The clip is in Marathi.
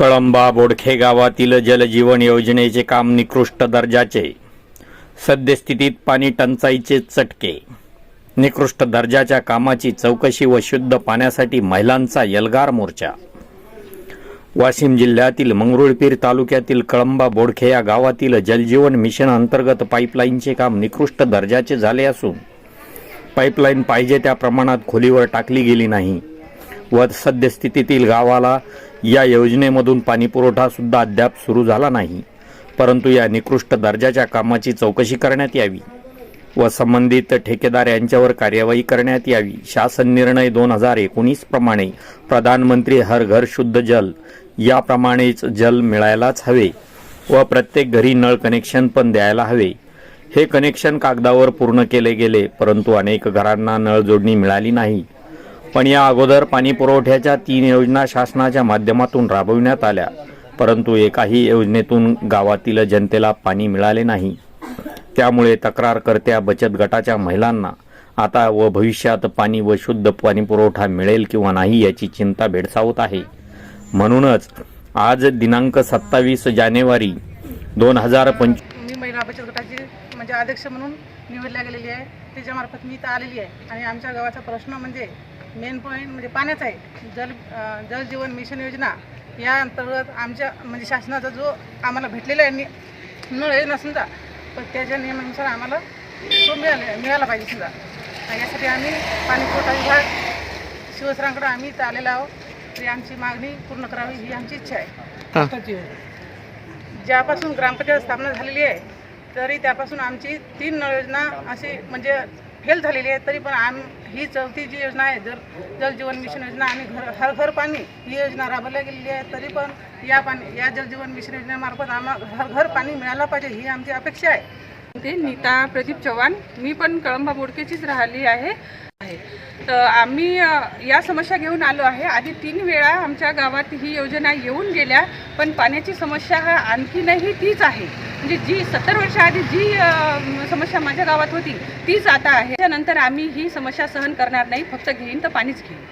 कळंबा बोडखे गावातील जलजीवन योजनेचे काम निकृष्ट दर्जाचे. सद्यस्थितीत पाणी टंचाईचे चटके. निकृष्ट दर्जाच्या कामाची चौकशी व शुद्ध पाण्यासाठी महिलांचा यलगार मोर्चा. वाशिम जिल्ह्यातील मंगरुळपीर तालुक्यातील कळंबा बोडखे या गावातील जलजीवन मिशन अंतर्गत पाईपलाईनचे काम निकृष्ट दर्जाचे झाले असून पाईपलाईन पाहिजे त्या प्रमाणात खोलीवर टाकली गेली नाही व सद्यस्थितीतील गावाला या योजनेमधून पाणीपुरवठा सुद्धा अद्याप सुरू झाला नाही परंतु या निकृष्ट दर्जाच्या कामाची चौकशी करण्यात यावी व संबंधित ठेकेदार यांच्यावर कार्यवाही करण्यात यावी. शासन निर्णय दोन हजार एकोणीस प्रमाणे प्रधानमंत्री हर घर शुद्ध जल याप्रमाणेच जल मिळायलाच हवे व प्रत्येक घरी नळ कनेक्शन पण द्यायला हवे. हे कनेक्शन कागदावर पूर्ण केले गेले परंतु अनेक घरांना नळ जोडणी मिळाली नाही. पण या अगोदर पाणी पुरवठ्याच्या तीन योजना शासनाच्या माध्यमातून राबविण्यात आल्या. परंतु एकाही योजनेतून गावातील जनतेला पाणी मिळाले नाही. त्यामुळे तक्रारकर्त्या बचत गटाच्या महिलांना आता व भविष्यात पाणी व शुद्ध पाणी पुरवठा मिळेल किंवा नाही याची चिंता भेडसावत आहे. म्हणूनच आज दिनांक सत्तावीस जानेवारी दोन हजार पंच मी महिला बचत गटाची म्हणजे अध्यक्ष म्हणून निवडल्या गेलेली आहे. त्याच्यामार्फत मी इथं आलेली आहे. आणि आमच्या गावाचा प्रश्न म्हणजे मेन पॉईंट म्हणजे पाण्याचा आहे. जल जल जीवन मिशन योजना या अंतर्गत आमच्या म्हणजे शासनाचा जो आम्हाला भेटलेला आहे नि- नळ योजना समजा पण त्याच्या नियमानुसार आम्हाला तो मिळाले मिळाला पाहिजे समजा. आणि यासाठी आम्ही पाणी पुरवठा विभाग शिवसरांकडे आम्ही इथं आलेलो आहोत. तरी आमची मागणी पूर्ण करावी ही आमची इच्छा आहे. ज्यापासून ग्रामपंचायत स्थापना झालेली आहे तरी त्यापासून आमची तीन नळ योजना अशी म्हणजे फेल झालेली आहे तरी पण आम ही चौथी जी योजना आहे जर जल जीवन मिशन योजना आणि घर हर घर पाणी ही योजना राबवल्या गेलेली आहे तरी पण या पाणी या जल जीवन मिशन योजनेमार्फत आम्हा हर घर पाणी मिळायला पाहिजे ही आमची अपेक्षा आहे. ते नीता प्रदीप चव्हाण मी पण कळंबा बोडकेचीच राहिली आहे. आहे. तर आम्ही या समस्या घेऊन आलो आहे. आधी तीन वेळा आमच्या गावात ही योजना येऊन गेल्या पण पाण्याची समस्या हा आणखीनही तीच आहे. म्हणजे जी सत्तर वर्षाआधी जी समस्या माझ्या गावात होती तीच आता आहे. त्यानंतर आम्ही ही समस्या सहन करणार नाही. फक्त घेईन तर पाणीच घेईन.